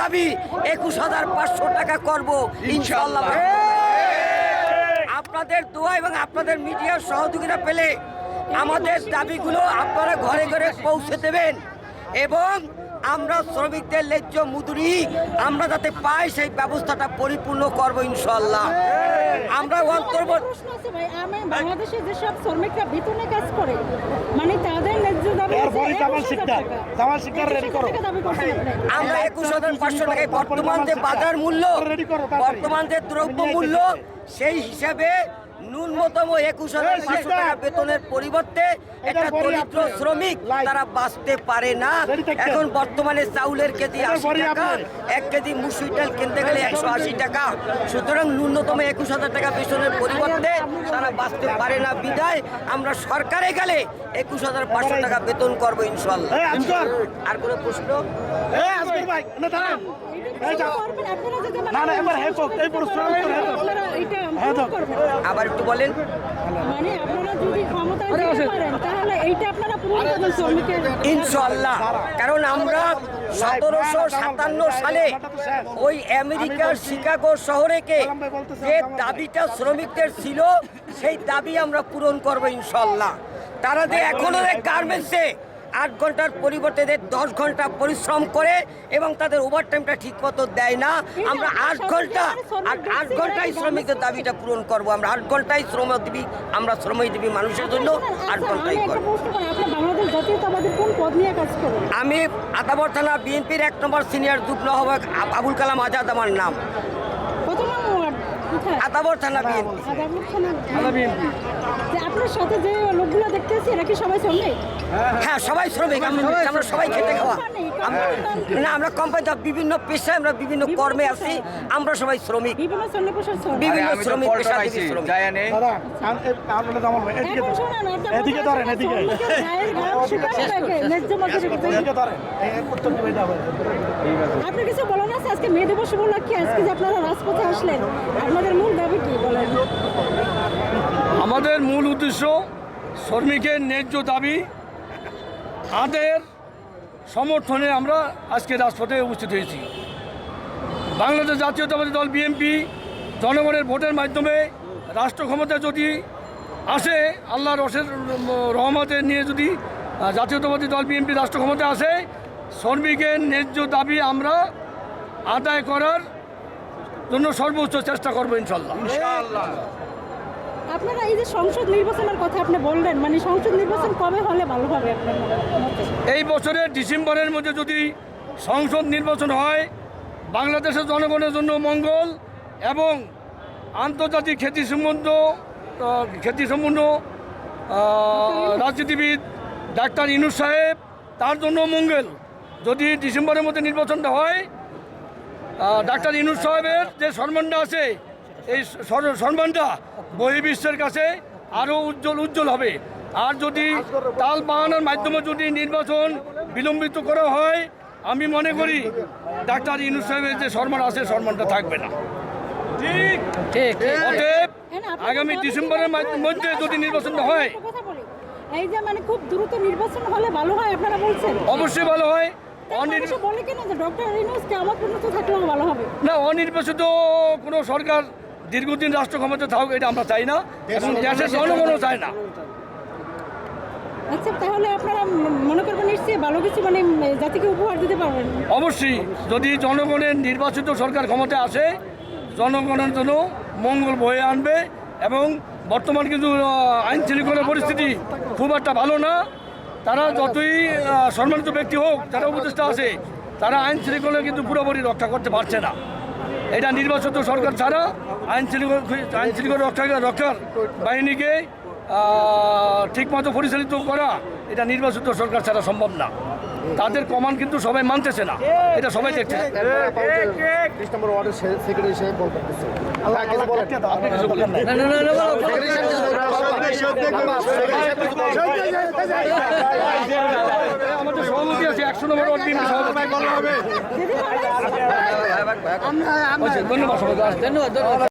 দাবি একুশ হাজার পাঁচশো টাকা করব। ইনশাল্লাহ। আপনাদের দোয়া এবং আপনাদের মিডিয়ার সহযোগিতা পেলে আমাদের দাবিগুলো আপনারা ঘরে ঘরে পৌঁছে দেবেন। এবং আমরা শ্রমিকদের ন্যায্য মুদুরি। আমরা যাতে পাই সেই ব্যবস্থাটা পরিপূর্ণ করব ইনশাল্লাহ আমরা অন্তর্বর্তী প্রশ্ন আছে ভাই আমি বাংলাদেশে যেসব শ্রমিকরা বেতনে কাজ করে মানে তাদের ন্যায্য দাবি এর জামাল শিকদার। জামাল শিকদার ready 21,000 করো। টাকা দাবি করছেন আপনি। আমরা একুশ হাজার পাঁচশো টাকায় বর্তমান যে বাজার মূল্য বর্তমান যে দ্রব্য মূল্য সেই হিসাবে ন্যূনতম একুশ হাজার পাঁচশো টাকা বেতনের পরিবর্তে একটা দরিদ্র শ্রমিক তারা বাঁচতে পারে না। এখন বর্তমানে চাউলের কেজি আশি টাকা এক কেজি মুসুর ডাল কিনতে গেলে একশো আশি টাকা। সুতরাং ন্যূনতম একুশ হাজার টাকা বেতনের পরিবর্তে তারা বাঁচতে পারে না বিদায়। আমরা সরকারে গেলে একুশ হাজার পাঁচশো টাকা বেতন করব ইনশাল্লাহ। আর কোনো প্রশ্ন? ভাই না দাঁড়ান। না, না, এবার এই প্রশ্নের উত্তর হ্যাঁ। আবার একটু বলেন। মানে আপনারা যদি ক্ষমতায় পারেন তাহলে এইটা আপনারা পূরণ করবেন শ্রমিকের ইনশাল্লাহ কারণ আমরা সতেরোশো সাতান্ন সালে ওই আমেরিকার শিকাগো শহরেকে যে দাবিটা শ্রমিকদের ছিল সেই দাবি আমরা পূরণ করব ইনশাল্লাহ তারা যে এখনও গার্মেন্টসে আট ঘণ্টার পরিবর্তে এদের দশ ঘণ্টা পরিশ্রম করে এবং তাদের ওভার টাইমটা ঠিক মতো দেয় না আমরা আট ঘণ্টা আট ঘন্টায় শ্রমিকদের দাবিটা পূরণ করব। আমরা আট ঘন্টায় শ্রম দিবি আমরা শ্রমই দিবি মানুষের জন্য আট আচ্ছা, আমি ঘন্টাই একটা করব। আমি আতাবর থানা বিএনপির এক নম্বর সিনিয়র যুগ্ম আহ্বায়ক আব- আবুল কালাম আজাদ আমার নাম কত নম্বর ওয়ার্ড কোথায় আতাবর থানা বিএনপি। আপনার সাথে যে লোকগুলো দেখতেছি এরা কি সবাই শ্রমিক? হ্যাঁ সবাই শ্রমিক। আমরা সবাই খেটে খাওয়া। কোম্পানি, আমরা-। না বিভিন্ন পেশায় আমরা বিভিন্ন কর্মে আছি আমরা সবাই শ্রমিক। বিভিন্ন শ্রমিক এদিকে ধরেন। আপনার কিছু বলেন আছে? আজকে দিবস উপলক্ষে আজকে যে আপনারা রাজপথে আসলেন, আপনাদের মূল দাবি কি বলেন? আমাদের মূল উদ্দেশ্য শ্রমিকের ন্যায্য দাবি, তাদের সমর্থনে আমরা আজকে রাজপথে উপস্থিত হয়েছি। বাংলাদেশ জাতীয়তাবাদী দল বিএনপি জনগণের ভোটের মাধ্যমে রাষ্ট্র ক্ষমতা যদি আসে, আল্লাহ রসের রহমতে নিয়ে যদি জাতীয়তাবাদী দল বিএনপি রাষ্ট্র ক্ষমতায় আসে, শ্রমিকের ন্যায্য দাবি আমরা আদায় করার জন্য সর্বোচ্চ চেষ্টা করব ইনশাল্লাহ আপনারা এই যে সংসদ নির্বাচনের কথা আপনি বললেন মানে সংসদ নির্বাচন কবে হলে ভালো হবে এই বছরের ডিসেম্বরের মধ্যে যদি সংসদ নির্বাচন হয় বাংলাদেশের জনগণের জন্য মঙ্গল এবং আন্তর্জাতিক খ্যাতি সম্বন্ধ খ্যাতি সম্পন্ন আহ, রাজনীতিবিদ ডাক্তার ইনুস সাহেব তার জন্য মঙ্গল। যদি ডিসেম্বরের মধ্যে নির্বাচনটা হয় ডাক্তার ইনুস সাহেবের যে সম্মানটা আছে এই সম্মানটা বহির্বিশ্বের কাছে আরও উজ্জ্বল উজ্জ্বল হবে আর যদি তাল বাহানোর মাধ্যমে যদি নির্বাচন বিলম্বিত করা হয় আমি মনে করি ডাক্তার ইনুস সাহেবের যে সম্মান আছে সম্মানটা থাকবে না ঠিক অতএব হ্যাঁ আগামী ডিসেম্বরের মধ্যে যদি নির্বাচনটা হয়। এই যে মানে খুব দ্রুত নির্বাচন হলে ভালো হয় আপনারা বলছেন অবশ্যই ভালো হয় বলে কিনা যে ডক্টর রিনুসকে আমার পর্যন্ত থাকলেও ভালো হবে? না অনির্বাচিত কোনো সরকার দীর্ঘদিন রাষ্ট্র ক্ষমতা থাকুক এটা আমরা চাই না। এবং দেশের জনগণও চাই না। আচ্ছা তাহলে আপনারা মনে করবেন নিশ্চয়ই ভালো কিছু মানে জাতিকে উপহার দিতে পারবেন। অবশ্যই যদি জনগণের নির্বাচিত সরকার ক্ষমতায় আসে জনগণের জন্য মঙ্গল বয়ে আনবে এবং বর্তমান কিন্তু আইন শৃঙ্খলার পরিস্থিতি খুব একটা ভালো না। তারা যতই সম্মানিত ব্যক্তি হোক, তারা উপদেষ্টা আছে, তারা আইন শৃঙ্খলা কিন্তু পুরোপুরি রক্ষা করতে পারছে না। এটা নির্বাচিত সরকার ছাড়া আইন শৃঙ্খলা আইন শৃঙ্খলা রক্ষা রক্ষার বাহিনীকে ঠিকমতো পরিচালিত করা এটা নির্বাচিত সরকার ছাড়া সম্ভব না তাদের কমান কিন্তু সবাই মানতেছে না এটা সবাই দেখছে আপনি কিছু বলেন সভাপতি আছে একশো নম্বর ওয়ার্ড বিএনপি সভাপতি যদি ধন্যবাদ ধন্যবাদ।